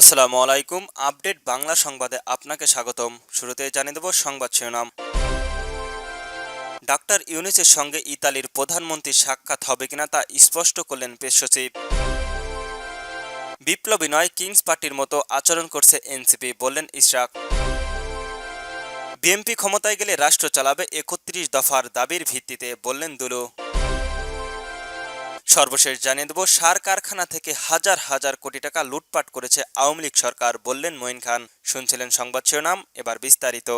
আসসালামু আলাইকুম, আপডেট বাংলা সংবাদে আপনাকে স্বাগতম। শুরুতে জানিয়ে দেব সংবাদ শিরোনাম। ডাক্তার ইউনিসের সঙ্গে ইতালির প্রধানমন্ত্রীর সাক্ষাৎ হবে কিনা তা স্পষ্ট করলেন পেশ সচিব। বিপ্লবী নয়, কিংস পার্টির মতো আচরণ করছে এনসিপি, বললেন ইশরাক। বিএনপি ক্ষমতায় গেলে রাষ্ট্র চালাবে একত্রিশ দফার দাবির ভিত্তিতে, বললেন দুলু। সর্বশেষ জানিয়ে দেব, সার কারখানা থেকে হাজার হাজার কোটি টাকা লুটপাট করেছে আওয়ামী লীগ সরকার, বললেন মঈন খান। শুনছিলেন সংবাদ শিরোনাম, এবার বিস্তারিত।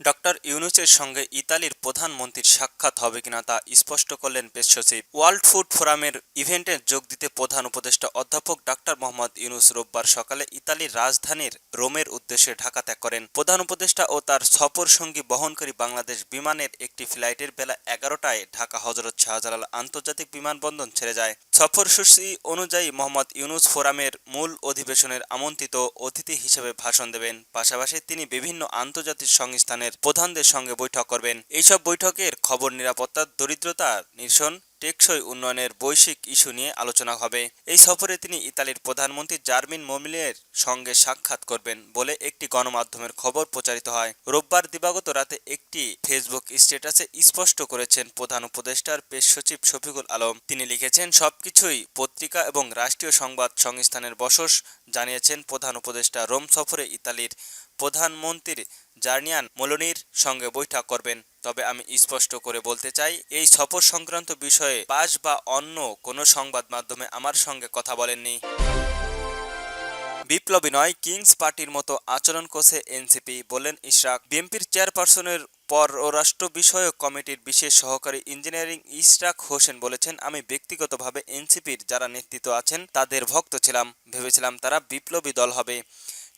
ডক্টর ইউনুসের সঙ্গে ইতালির প্রধানমন্ত্রীর সাক্ষাৎ হবে কিনা তা স্পষ্ট করলেন পেশ সচিব। ওয়ার্ল্ড ফুড ফোরামের ইভেন্টে যোগ দিতে প্রধান উপদেষ্টা অধ্যাপক ডক্টর মোহাম্মদ ইউনুস রোববার সকালে ইতালির রাজধানীর রোমের উদ্দেশ্যে ঢাকা ত্যাগ করেন। প্রধান উপদেষ্টা ও তার সফর সঙ্গী বহনকারী বাংলাদেশ বিমানের একটি ফ্লাইটের বেলা এগারোটায় ঢাকা হজরত শাহজালাল আন্তর্জাতিক বিমানবন্দর ছেড়ে যায়। সফরসূচি অনুযায়ী মোহাম্মদ ইউনুস ফোরামের মূল অধিবেশনের আমন্ত্রিত অতিথি হিসেবে ভাষণ দেবেন। পাশাপাশি তিনি বিভিন্ন আন্তর্জাতিক সংস্থানের প্রধানদের সঙ্গে বৈঠক করবেন। এইসব বৈঠকের খবর নিরাপত্তা, দরিদ্রতা নিরসন, টেকসই উন্নয়নের বৈশ্বিক ইস্যু নিয়ে আলোচনা হবে। এই সফরে তিনি ইতালির প্রধানমন্ত্রী জার্মিন মোমিলের সঙ্গে সাক্ষাৎ করবেন বলে একটি গণমাধ্যমের খবর প্রচারিত হয়। রোববার দিবাগত রাতে একটি ফেসবুক স্ট্যাটাসে স্পষ্ট করেছেন প্রধান উপদেষ্টার পেশ সচিব শফিকুল আলম। তিনি লিখেছেন, সবকিছুই পত্রিকা এবং রাষ্ট্রীয় সংবাদ সংস্থানের বসস জানিয়েছেন প্রধান উপদেষ্টা। রোম সফরে ইতালির প্রধানমন্ত্রীর জার্নিয়ান মোলনির সঙ্গে বৈঠক করবেন। তবে আমি স্পষ্ট করে বলতে চাই, এই সফর সংক্রান্ত বিষয়ে পাশ বা অন্য কোনো সংবাদ মাধ্যমে আমার সঙ্গে কথা বলেননি। বিপ্লবী নয়, কিংস পার্টির মতো আচরণ করছে এনসিপি বললেন ইশরাক। বিএনপির চেয়ারপারসনের পররাষ্ট্র বিষয়ক কমিটির বিশেষ সহকারী ইঞ্জিনিয়ারিং ইশরাক হোসেন বলেছেন, আমি ব্যক্তিগতভাবে এনসিপির যারা নেতৃত্ব আছেন, তাদের ভক্ত ছিলাম। ভেবেছিলাম তারা বিপ্লবী দল হবে।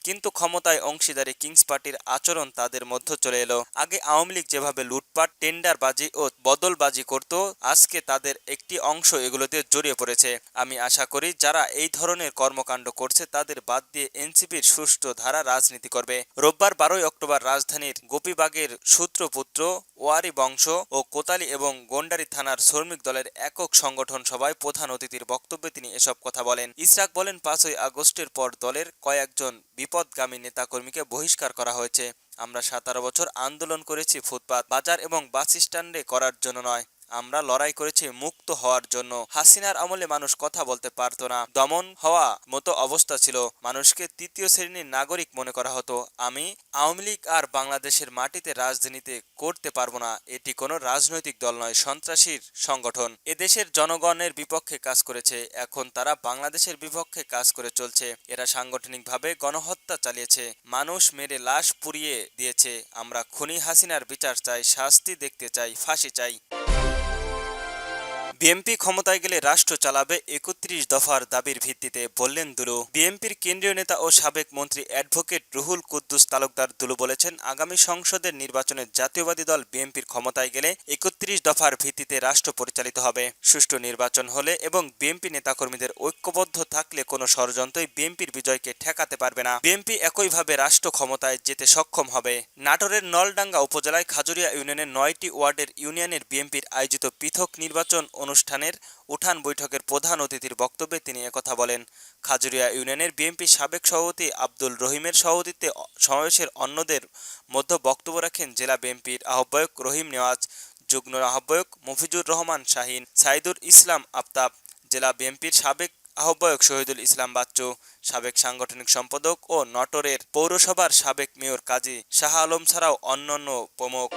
কিন্তু ক্ষমতায় অংশীদারি কিংস পার্টির আচরণ তাদের মধ্যে চলে এলো। আগে আওয়ামী লীগ যেভাবে লুটপাট, টেন্ডারবাজি ও বদলবাজি করত, আজকে তাদের একটি অংশ এগুলোতে জড়িয়ে পড়েছে। আমি আশা করি যারা এই ধরনের কর্মকাণ্ড করছে তাদের বাদ দিয়ে এনসিপির সুষ্ঠু ধারা রাজনীতি করবে। রোববার বারোই অক্টোবর রাজধানীর গোপীবাগের সূত্রপুত্র ওয়ারি বংশ ও কোতালি এবং গন্ডারি থানার শ্রমিক দলের একক সংগঠন সভায় প্রধান অতিথির বক্তব্যে তিনি এসব কথা বলেন। ইসরাক বলেন, পাঁচই আগস্টের পর দলের কয়েকজন বিপদগামী নেতাকর্মীকে বহিষ্কার করা হয়েছে। আমরা সাতারো বছর আন্দোলন করেছি ফুটপাত, বাজার এবং বাস স্ট্যান্ডে করার জন্য নয়। আমরা লড়াই করেছি মুক্ত হওয়ার জন্য। হাসিনার আমলে মানুষ কথা বলতে পারতো না। দমন হওয়া মতো অবস্থা ছিল। মানুষকে তৃতীয় শ্রেণির নাগরিক মনে করা হতো। আমি আওয়ামী লীগ আর বাংলাদেশের মাটিতে রাজনীতি করতে পারব না। এটি কোনো রাজনৈতিক দল নয়, সন্ত্রাসীর সংগঠন। এদেশের জনগণের বিপক্ষে কাজ করেছে। এখন তারা বাংলাদেশের বিপক্ষে কাজ করে চলছে। এরা সাংগঠনিকভাবে গণহত্যা চালিয়েছে। মানুষ মেরে লাশ পুড়িয়ে দিয়েছে। আমরা খুনি হাসিনার বিচার চাই, শাস্তি দেখতে চাই, ফাঁসি চাই। বিএনপি ক্ষমতায় গেলে রাষ্ট্র চালাবে একত্রিশ দফার দাবির ভিত্তিতে বললেন দুলু। বিএনপির কেন্দ্রীয় নেতা ও সাবেক মন্ত্রী অ্যাডভোকেট রুহুল কুদ্দুস তালুকদার দুলু বলেছেন, আগামী সংসদের নির্বাচনে জাতীয়বাদী দল বিএনপির ক্ষমতায় গেলে একত্রিশ দফার ভিত্তিতে রাষ্ট্র পরিচালিত হবে। সুষ্ঠু নির্বাচন হলে এবং বিএনপি নেতাকর্মীদের ঐক্যবদ্ধ থাকলে কোনো ষড়যন্ত্রই বিএনপির বিজয়কে ঠেকাতে পারবে না। বিএনপি একইভাবে রাষ্ট্র ক্ষমতায় যেতে সক্ষম হবে। নাটোরের নলডাঙ্গা উপজেলায় খাজুরিয়া ইউনিয়নের নয়টি ওয়ার্ডের ইউনিয়নের বিএনপির আয়োজিত পৃথক নির্বাচন অনুষ্ঠানের উঠান বৈঠকের প্রধান অতিথির বক্তব্যে তিনি একথা বলেন, খাজুরিয়া ইউনিয়নের বিএনপি সাবেক সভাপতি আব্দুল রহিমের সভাপতিত্বে সমাবেশের অন্যদের মধ্যে বক্তব্য রাখেন জেলা বিএনপির আহ্বায়ক রহিম নেওয়াজ, যুগ্ম আহ্বায়ক মফিজুর রহমান শাহিন সাইদুর ইসলাম আফতাব, জেলা বিএনপির সাবেক আহ্বায়ক শহীদুল ইসলাম বাচ্চু, সাবেক সাংগঠনিক সম্পাদক ও নটরের পৌরসভার সাবেক মেয়র কাজী শাহ আলম ছাড়াও অন্যান্য প্রমুখ।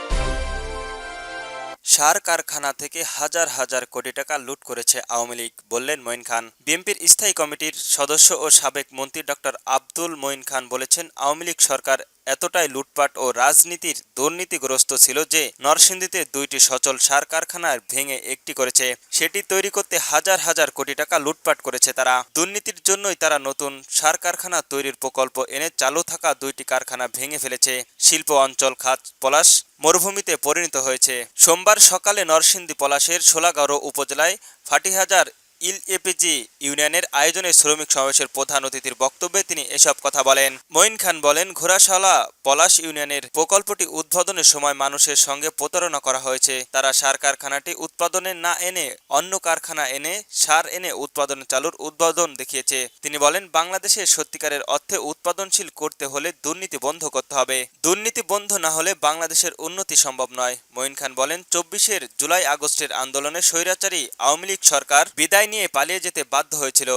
সার কারখানা থেকে হাজার হাজার কোটি টাকা লুট করেছে আওয়ামী লীগ, বললেন মঈন খান। বিএনপির স্থায়ী কমিটির সদস্য ও সাবেক মন্ত্রী ডক্টর আব্দুল মঈন খান বলেছেন, আওয়ামী লীগ সরকার এতটাই লুটপাট ও রাজনীতির দুর্নীতিগ্রস্ত ছিল যে নরসিংদীতে দুইটি সচল সার কারখানার ভেঙে একটি করেছে। সেটি তৈরি করতে হাজার হাজার কোটি টাকা লুটপাট করেছে তারা। দুর্নীতির জন্যই তারা নতুন সার কারখানা তৈরির প্রকল্প এনে চালু থাকা দুইটি কারখানা ভেঙে ফেলেছে। শিল্প অঞ্চল, খাত পলাশ মরুভূমিতে পরিণত হয়েছে। সোমবার সকালে নরসিংদী পলাশের সোলাগাঁও উপজেলায় ফাটিহাজার ইল এপিজি ইউনিয়নের আয়োজনে শ্রমিক সমাবেশের প্রধান অতিথির বক্তব্যে তিনি এসব কথা বলেন। মঈন খান বলেন, ঘোড়াশালা, পলাশ ইউনিয়নের প্রকল্পটি উদ্বোধনের সময় মানুষের সঙ্গে প্রতারণা করা হয়েছে। তারা সার কারখানাটি উৎপাদনে না এনে, অন্য কারখানা এনে, সার এনে উৎপাদন চালুর উদ্বোধন দেখিয়েছে। তিনি বলেন, বাংলাদেশে সত্যিকারের অর্থে উৎপাদনশীল করতে হলে দুর্নীতি বন্ধ করতে হবে। দুর্নীতি বন্ধ না হলে বাংলাদেশের উন্নতি সম্ভব নয়। মঈন খান বলেন, চব্বিশের জুলাই আগস্টের আন্দোলনে স্বৈরাচারী আওয়ামী লীগ সরকার বিদায় নিয়ে পালিয়ে যেতে বাধ্য হয়েছিল।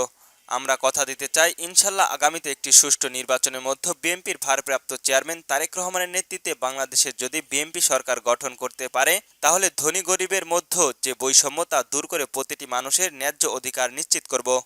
আমরা কথা দিতে চাই, ইনশাল্লাহ আগামীতে একটি সুষ্ঠু নির্বাচনের মধ্যে বিএনপির ভারপ্রাপ্ত চেয়ারম্যান তারেক রহমানের নেতৃত্বে বাংলাদেশের যদি বিএনপি সরকার গঠন করতে পারে, তাহলে ধনী গরিবের মধ্য যে বৈষম্যতা দূর করে প্রতিটি মানুষের ন্যায্য অধিকার নিশ্চিত করব।